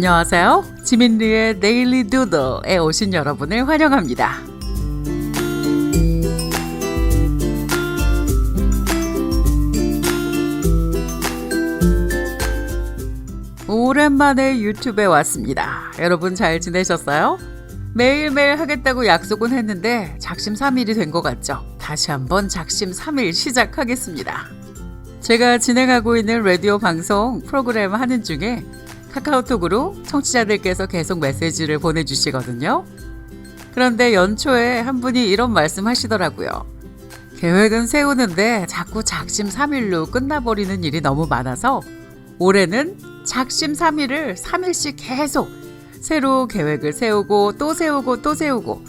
안녕하세요. 지민리의 데일리 두더에 오신 여러분을 환영합니다. 오랜만에 유튜브에 왔습니다. 여러분 잘 지내셨어요? 매일매일 하겠다고 약속은 했는데 작심 3일이 된 것 같죠? 다시 한번 작심 3일 시작하겠습니다. 제가 진행하고 있는 라디오 방송 프로그램 하는 중에 카카오톡으로 청취자들께서 계속 메시지를 보내주시거든요. 그런데 연초에 한 분이 이런 말씀 하시더라고요. 계획은 세우는데 자꾸 작심 3일로 끝나버리는 일이 너무 많아서 올해는 작심 3일을 3일씩 계속 새로 계획을 세우고 또 세우고 또 세우고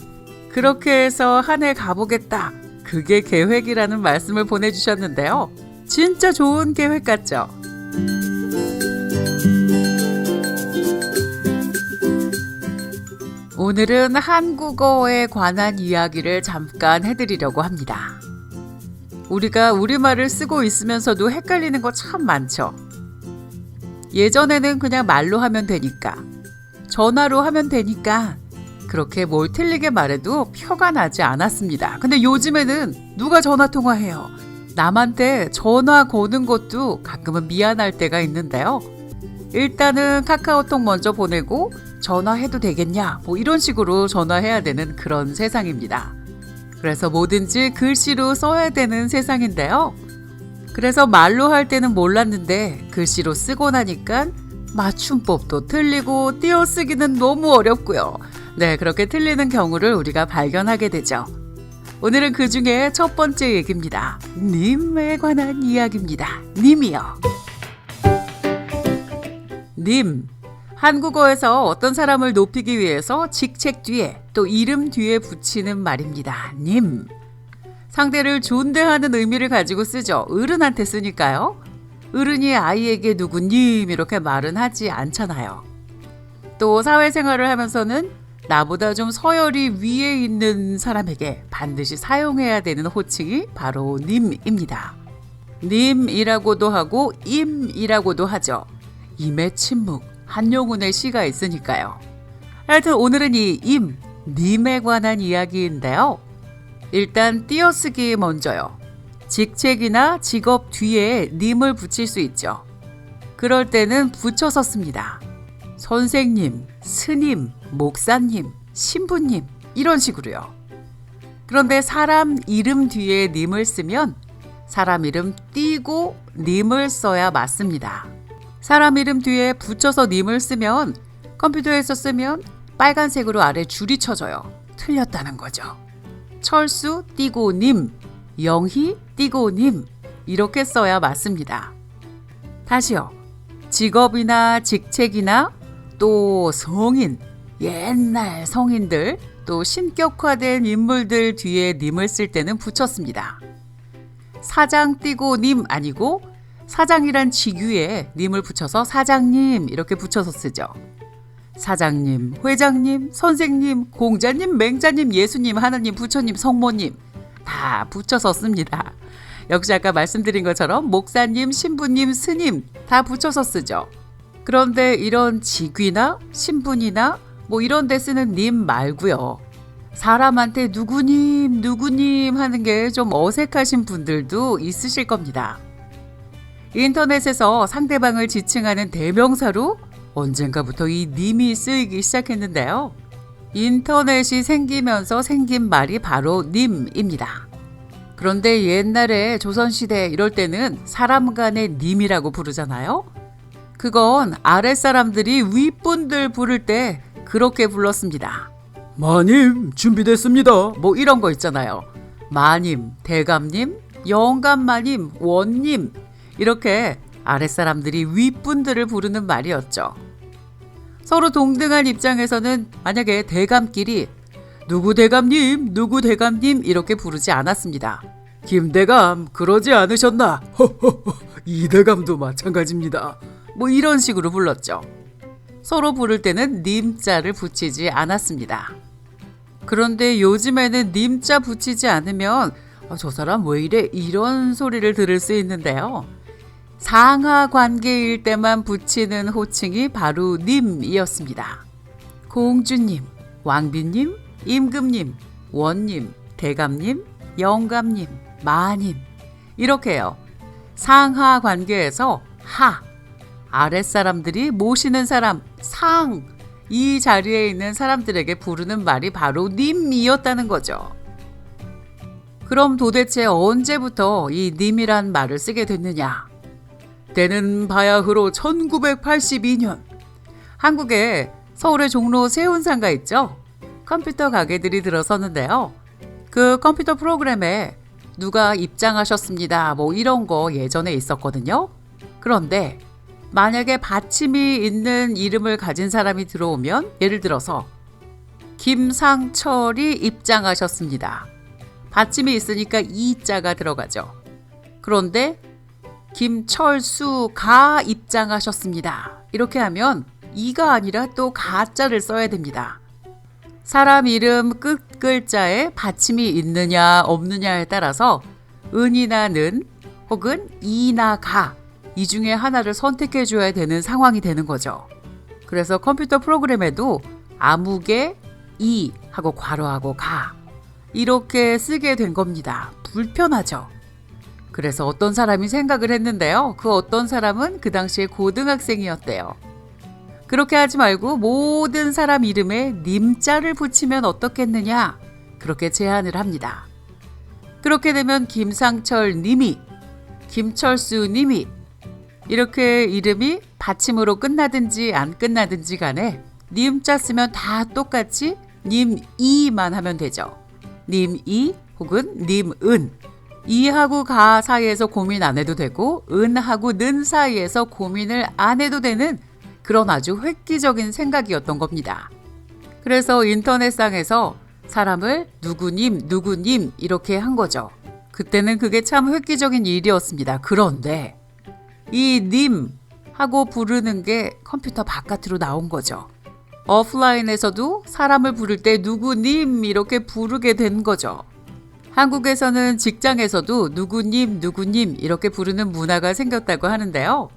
그렇게 해서 한 해 가보겠다. 그게 계획이라는 말씀을 보내주셨는데요. 진짜 좋은 계획 같죠? 오늘은 한국어에 관한 이야기를 잠깐 해드리려고 합니다. 우리가 우리말을 쓰고 있으면서도 헷갈리는 거 참 많죠. 예전에는 그냥 말로 하면 되니까, 전화로 하면 되니까, 그렇게 뭘 틀리게 말해도 표가 나지 않았습니다. 근데 요즘에는 누가 전화 통화해요? 남한테 전화 거는 것도 가끔은 미안할 때가 있는데요. 일단은 카카오톡 먼저 보내고 전화해도 되겠냐? 뭐 이런 식으로 전화해야 되는 그런 세상입니다. 그래서 뭐든지 글씨로 써야 되는 세상인데요. 그래서 말로 할 때는 몰랐는데 글씨로 쓰고 나니까 맞춤법도 틀리고 띄어쓰기는 너무 어렵고요. 네, 그렇게 틀리는 경우를 우리가 발견하게 되죠. 오늘은 그 중에 첫 번째 얘기입니다. 님에 관한 이야기입니다. 님이요. 님. 한국어에서 어떤 사람을 높이기 위해서 직책 뒤에 또 이름 뒤에 붙이는 말입니다. 님. 상대를 존대하는 의미를 가지고 쓰죠. 어른한테 쓰니까요. 어른이 아이에게 누구님 이렇게 말은 하지 않잖아요. 또 사회생활을 하면서는 나보다 좀 서열이 위에 있는 사람에게 반드시 사용해야 되는 호칭이 바로 님입니다. 님이라고도 하고 임이라고도 하죠. 임의 침묵, 한용운의 시가 있으니까요. 하여튼 오늘은 이 임, 님에 관한 이야기인데요. 일단 띄어쓰기 먼저요. 직책이나 직업 뒤에 님을 붙일 수 있죠. 그럴 때는 붙여서 씁니다. 선생님, 스님, 목사님, 신부님 이런 식으로요. 그런데 사람 이름 뒤에 님을 쓰면 사람 이름 띄고 님을 써야 맞습니다. 사람 이름 뒤에 붙여서 님을 쓰면 컴퓨터에서 쓰면 빨간색으로 아래 줄이 쳐져요. 틀렸다는 거죠. 철수 띄고 님, 영희 띄고 님 이렇게 써야 맞습니다. 다시요. 직업이나 직책이나 또 성인, 옛날 성인들, 또 신격화된 인물들 뒤에 님을 쓸 때는 붙였습니다. 사장 띄고 님 아니고 사장이란 직위에 님을 붙여서 사장님 이렇게 붙여서 쓰죠. 사장님, 회장님, 선생님, 공자님, 맹자님, 예수님, 하나님, 부처님, 성모님 다 붙여서 씁니다. 역시 아까 말씀드린 것처럼 목사님, 신부님, 스님 다 붙여서 쓰죠. 그런데 이런 직위나 신분이나 뭐 이런 데 쓰는 님 말고요. 사람한테 누구님, 누구님 하는 게 좀 어색하신 분들도 있으실 겁니다. 인터넷에서 상대방을 지칭하는 대명사로 언젠가부터 이 님이 쓰이기 시작했는데요. 인터넷이 생기면서 생긴 말이 바로 님입니다. 그런데 옛날에 조선시대 이럴 때는 사람 간의 님이라고 부르잖아요. 그건 아랫사람들이 윗분들 부를 때 그렇게 불렀습니다. 마님 준비됐습니다. 뭐 이런 거 있잖아요. 마님, 대감님, 영감마님, 원님 이렇게 아랫사람들이 윗분들을 부르는 말이었죠. 서로 동등한 입장에서는 만약에 대감끼리 누구 대감님, 누구 대감님 이렇게 부르지 않았습니다. 김 대감 그러지 않으셨나? 허허허 이 대감도 마찬가지입니다. 뭐 이런 식으로 불렀죠. 서로 부를 때는 님자를 붙이지 않았습니다. 그런데 요즘에는 님자 붙이지 않으면 아, 저 사람 왜 이래 이런 소리를 들을 수 있는데요. 상하 관계일 때만 붙이는 호칭이 바로 님이었습니다. 공주님, 왕비님, 임금님, 원님, 대감님, 영감님, 마님 이렇게요. 상하 관계에서 하 아랫사람들이 모시는 사람 상 이 자리에 있는 사람들에게 부르는 말이 바로 님이었다는 거죠. 그럼 도대체 언제부터 이 님이란 말을 쓰게 됐느냐? 때는 바야흐로 1982년 한국에 서울의 종로 세운상가 있죠? 컴퓨터 가게들이 들어섰는데요. 그 컴퓨터 프로그램에 누가 입장하셨습니다. 뭐 이런 거 예전에 있었거든요. 그런데 만약에 받침이 있는 이름을 가진 사람이 들어오면 예를 들어서 김상철이 입장하셨습니다. 받침이 있으니까 이자가 들어가죠. 그런데 김철수가 입장하셨습니다. 이렇게 하면 이가 아니라 또 가자를 써야 됩니다. 사람 이름 끝 글자에 받침이 있느냐 없느냐에 따라서 은이나 는 혹은 이나 가 이 중에 하나를 선택해 줘야 되는 상황이 되는 거죠. 그래서 컴퓨터 프로그램에도 아무개 이 하고 괄호하고 가 이렇게 쓰게 된 겁니다. 불편하죠. 그래서 어떤 사람이 생각을 했는데요. 그 어떤 사람은 그 당시에 고등학생이었대요. 그렇게 하지 말고 모든 사람 이름에 님자를 붙이면 어떻겠느냐. 그렇게 제안을 합니다. 그렇게 되면 김상철 님이, 김철수 님이 이렇게 이름이 받침으로 끝나든지 안 끝나든지 간에 님자 쓰면 다 똑같이 님이만 하면 되죠. 님이 혹은 님은 이하고 가 사이에서 고민 안 해도 되고 은하고 는 사이에서 고민을 안 해도 되는 그런 아주 획기적인 생각이었던 겁니다. 그래서 인터넷상에서 사람을 누구님, 누구님 이렇게 한 거죠. 그때는 그게 참 획기적인 일이었습니다. 그런데 이 님 하고 부르는 게 컴퓨터 바깥으로 나온 거죠. 오프라인에서도 사람을 부를 때 누구님 이렇게 부르게 된 거죠. 한국에서는 직장에서도 누구님, 누구님 이렇게 부르는 문화가 생겼다고 하는데요.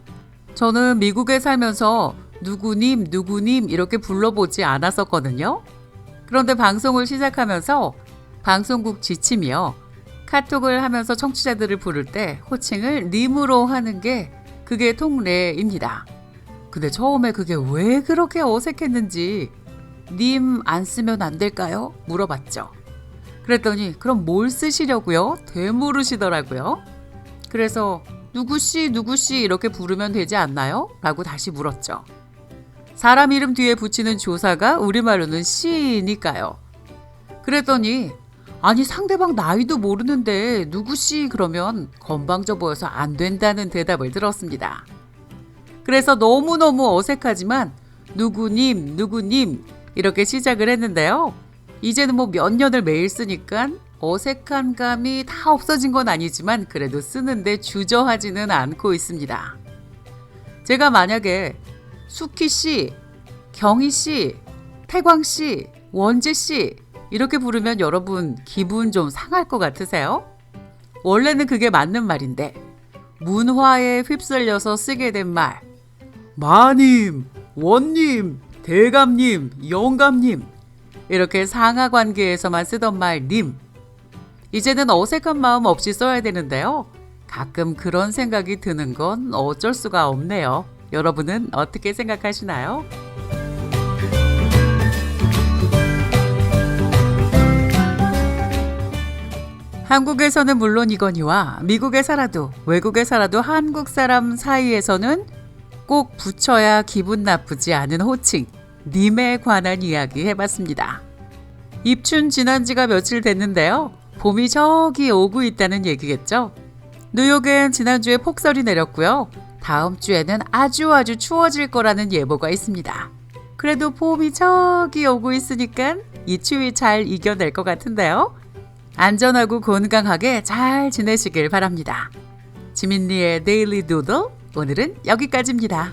저는 미국에 살면서 누구님, 누구님 이렇게 불러보지 않았었거든요. 그런데 방송을 시작하면서 방송국 지침이요. 카톡을 하면서 청취자들을 부를 때 호칭을 님으로 하는 게 그게 통례입니다. 근데 처음에 그게 왜 그렇게 어색했는지 님 안 쓰면 안 될까요? 물어봤죠. 그랬더니 그럼 뭘 쓰시려고요? 되물으시더라고요. 그래서 누구씨 누구씨 이렇게 부르면 되지 않나요? 라고 다시 물었죠. 사람 이름 뒤에 붙이는 조사가 우리말로는 씨니까요. 그랬더니 아니 상대방 나이도 모르는데 누구씨 그러면 건방져 보여서 안 된다는 대답을 들었습니다. 그래서 너무너무 어색하지만 누구님 누구님 이렇게 시작을 했는데요. 이제는 뭐 몇 년을 매일 쓰니까 어색한 감이 다 없어진 건 아니지만 그래도 쓰는데 주저하지는 않고 있습니다. 제가 만약에 수키 씨, 경희 씨, 태광 씨, 원재 씨 이렇게 부르면 여러분 기분 좀 상할 것 같으세요? 원래는 그게 맞는 말인데 문화에 휩쓸려서 쓰게 된 말. 마님, 원님, 대감님, 영감님. 이렇게 상하 관계에서만 쓰던 말 님. 이제는 어색한 마음 없이 써야 되는데요. 가끔 그런 생각이 드는 건 어쩔 수가 없네요. 여러분은 어떻게 생각하시나요? 한국에서는 물론이거니와 미국에 살아도 외국에 살아도 한국 사람 사이에서는 꼭 붙여야 기분 나쁘지 않은 호칭, 님에 관한 이야기 해봤습니다. 입춘 지난 지가 며칠 됐는데요. 봄이 저기 오고 있다는 얘기겠죠? 뉴욕엔 지난주에 폭설이 내렸고요. 다음 주에는 아주 아주 추워질 거라는 예보가 있습니다. 그래도 봄이 저기 오고 있으니까 이 추위 잘 이겨낼 것 같은데요. 안전하고 건강하게 잘 지내시길 바랍니다. 지민리의 데일리 도도 오늘은 여기까지입니다.